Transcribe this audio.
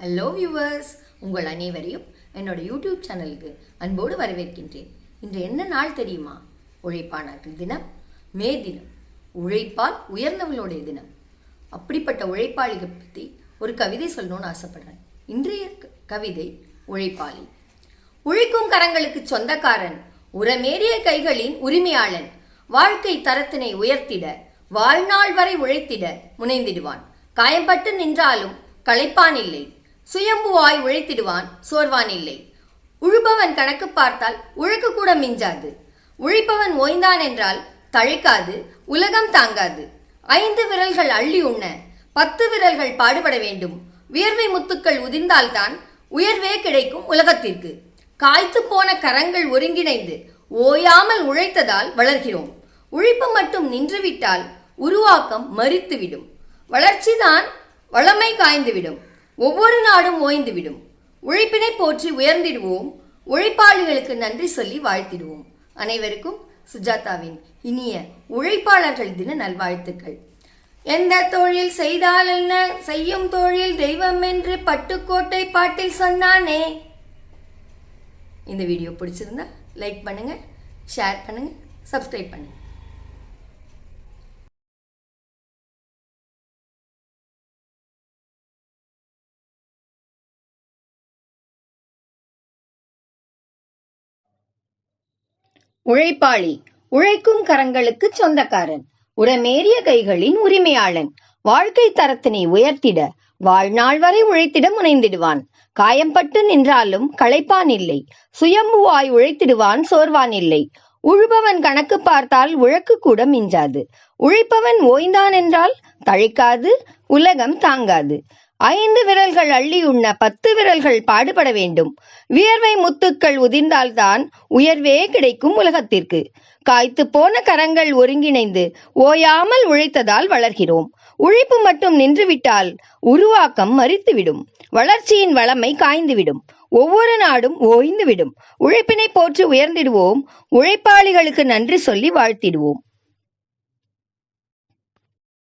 Hello viewers உங்கள் அனைவரையும் என்னோட யூடியூப் சேனலுக்கு அன்போடு வரவேற்கின்றேன். இன்று என்ன நாள் தெரியுமா? உழைப்பானார்கள் தினம் மே தினம் உழைப்பால் உயர்ந்தவளுடைய தினம். அப்படிப்பட்ட உழைப்பாளிகள் பற்றி ஒரு கவிதை சொல்லணும்னு ஆசைப்படுறேன். இன்றைய கவிதை உழைப்பாளி. உழைக்கும் கரங்களுக்கு சொந்தக்காரன் உரமேறிய கைகளின் உரிமையாளன் வாழ்க்கை தரத்தினை உயர்த்திட வாழ்நாள் வரை உழைத்திட முனைந்திடுவான். காயம்பட்டு நின்றாலும் களைப்பான் இல்லை. சுயம்புவாய் உழைத்திடுவான் சோர்வான் இல்லை. உழுபவன் கணக்கு பார்த்தால் உழைக்கு கூட மிஞ்சாது. உழைப்பவன் ஓய்ந்தான் என்றால் தழைக்காது உலகம் தாங்காது. ஐந்து விரல்கள் அள்ளி உண்ண பத்து விரல்கள் பாடுபட வேண்டும். வியர்வை முத்துக்கள் உதிர்ந்தால்தான் உயர்வே கிடைக்கும் உலகத்திற்கு. காய்த்து போன கரங்கள் ஒருங்கிணைந்து ஓயாமல் உழைத்ததால் வளர்கிறோம். உழைப்பு மட்டும் நின்றுவிட்டால் உருவாக்கம் மறித்துவிடும். வளர்ச்சிதான் வளமை காய்ந்துவிடும். ஒவ்வொரு நாடும் ஓய்ந்துவிடும். உழைப்பினை போற்றி உயர்ந்திடுவோம். உழைப்பாளிகளுக்கு நன்றி சொல்லி வாழ்த்திடுவோம். அனைவருக்கும் சுஜாதாவின் இனிய உழைப்பாளர்கள் தின நல்வாழ்த்துக்கள். எந்த தொழில் செய்தால் என்ன? செய்யும் தொழில் தெய்வம் என்று பட்டுக்கோட்டை பாட்டில் சொன்னானே. இந்த வீடியோ பிடிச்சிருந்தா லைக் பண்ணுங்க ஷேர் பண்ணுங்க சப்ஸ்கிரைப் பண்ணுங்க. உழைப்பாளி. உழைக்கும் கரங்களுக்கு சொந்தக்காரன். உரமேறிய கைகளின் உரிமையாளன். வாழ்க்கை தரத்தினை உயர்த்திட வாழ்நாள் வரை உழைத்திட முனைந்திடுவான். காயம்பட்டு நின்றாலும் களைப்பான் இல்லை. சுயம்புவாய் உழைத்திடுவான் சோர்வான் இல்லை. உழுபவன் கணக்கு பார்த்தால் உழக்கு கூட மிஞ்சாது. உழைப்பவன் ஓய்ந்தான் என்றால் தழைக்காது உலகம் தாங்காது. ஐந்து விரல்கள் அள்ளி உண்ண பத்து விரல்கள் பாடுபட வேண்டும். வியர்வை முத்துக்கள் உதிர்ந்தால்தான் உயர்வே கிடைக்கும் உலகத்திற்கு. காய்த்து போன கரங்கள் ஒருங்கிணைந்து ஓயாமல் உழைத்ததால் வளர்கிறோம். உழைப்பு மட்டும் நின்றுவிட்டால் உருவாக்கம் மறித்துவிடும் வளர்ச்சியின் வளமை காய்ந்துவிடும். ஒவ்வொரு நாடும் ஓய்ந்துவிடும். உழைப்பினை போற்று உயர்ந்திடுவோம். உழைப்பாளிகளுக்கு நன்றி சொல்லி வாழ்த்திடுவோம்.